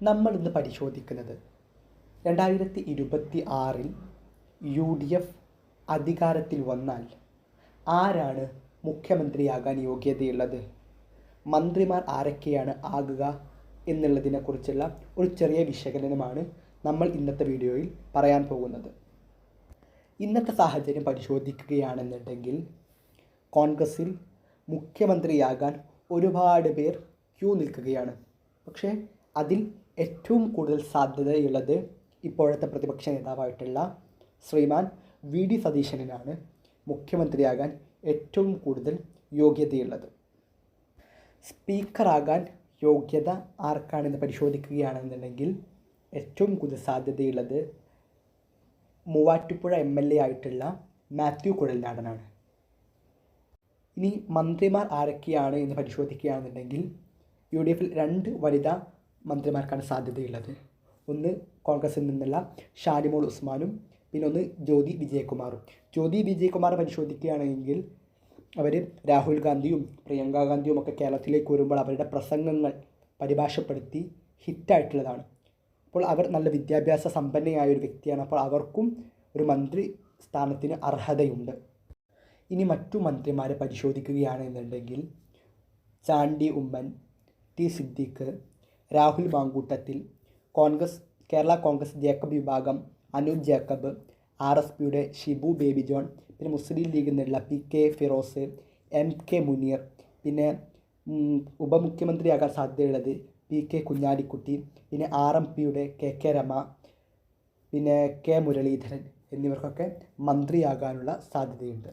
നമ്മൾ ഇന്ന് പരിശോധിക്കുന്നത് രണ്ടായിരത്തി ഇരുപത്തി ആറിൽ യു ഡി എഫ് അധികാരത്തിൽ വന്നാൽ ആരാണ് മുഖ്യമന്ത്രിയാകാൻ യോഗ്യതയുള്ളത്? മന്ത്രിമാർ ആരൊക്കെയാണ് ആകുക എന്നുള്ളതിനെക്കുറിച്ചുള്ള ഒരു ചെറിയ വിശകലനമാണ് നമ്മൾ ഇന്നത്തെ വീഡിയോയിൽ പറയാൻ പോകുന്നത്. ഇന്നത്തെ സാഹചര്യം പരിശോധിക്കുകയാണെന്നുണ്ടെങ്കിൽ കോൺഗ്രസിൽ മുഖ്യമന്ത്രിയാകാൻ ഒരുപാട് പേർ ക്യൂ നിൽക്കുകയാണ്. പക്ഷേ അതിൽ ഏറ്റവും കൂടുതൽ സാധ്യതയുള്ളത് ഇപ്പോഴത്തെ പ്രതിപക്ഷ നേതാവായിട്ടുള്ള ശ്രീമാൻ വി ഡി സതീശനാണ് മുഖ്യമന്ത്രിയാകാൻ ഏറ്റവും കൂടുതൽ യോഗ്യതയുള്ളത്. സ്പീക്കറാകാൻ യോഗ്യത ആർക്കാണെന്ന് പരിശോധിക്കുകയാണെന്നുണ്ടെങ്കിൽ ഏറ്റവും കൂടുതൽ സാധ്യതയുള്ളത് മൂവാറ്റുപുഴ എം എൽ എ ആയിട്ടുള്ള മാത്യു കുഴൽനാടനാണ്. ഇനി മന്ത്രിമാർ ആരൊക്കെയാണ് എന്ന് പരിശോധിക്കുകയാണെന്നുണ്ടെങ്കിൽ യു ഡി എഫിൽ രണ്ട് വനിതാ മന്ത്രിമാർക്കാണ് സാധ്യതയുള്ളത്. ഒന്ന് കോൺഗ്രസിൽ നിന്നുള്ള ഷാനിമോൾ ഉസ്മാനും പിന്നെ ഒന്ന് ജ്യോതി വിജയകുമാറും. ജ്യോതി വിജയകുമാർ പരിശോധിക്കുകയാണെങ്കിൽ അവർ രാഹുൽ ഗാന്ധിയും പ്രിയങ്ക ഗാന്ധിയും ഒക്കെ കേരളത്തിലേക്ക് വരുമ്പോൾ അവരുടെ പ്രസംഗങ്ങൾ പരിഭാഷപ്പെടുത്തി ഹിറ്റായിട്ടുള്ളതാണ്. അപ്പോൾ അവർ നല്ല വിദ്യാഭ്യാസ സമ്പന്നയായ ഒരു വ്യക്തിയാണ്. അപ്പോൾ അവർക്കും ഒരു മന്ത്രി സ്ഥാനത്തിന് അർഹതയുണ്ട്. ഇനി മറ്റു മന്ത്രിമാരെ പരിശോധിക്കുകയാണെന്നുണ്ടെങ്കിൽ ചാണ്ടി ഉമ്മൻ ടി സിദ്ദീഖ് രാഹുൽ മാങ്കൂട്ടത്തിൽ കോൺഗ്രസ് കേരള കോൺഗ്രസ് ജേക്കബ് വിഭാഗം അനൂപ് ജേക്കബ് ആർ എസ് പിയുടെ ഷിബു ബേബി ജോൺ പിന്നെ മുസ്ലിം ലീഗിൽ നിന്നുള്ള P K Firoz M K Muneer പിന്നെ ഉപമുഖ്യമന്ത്രിയാകാൻ സാധ്യതയുള്ളത് പി കെ കുഞ്ഞാലിക്കുട്ടി പിന്നെ ആർ എം പിയുടെ കെ കെ രമ പിന്നെ കെ മുരളീധരൻ എന്നിവർക്കൊക്കെ മന്ത്രിയാകാനുള്ള സാധ്യതയുണ്ട്.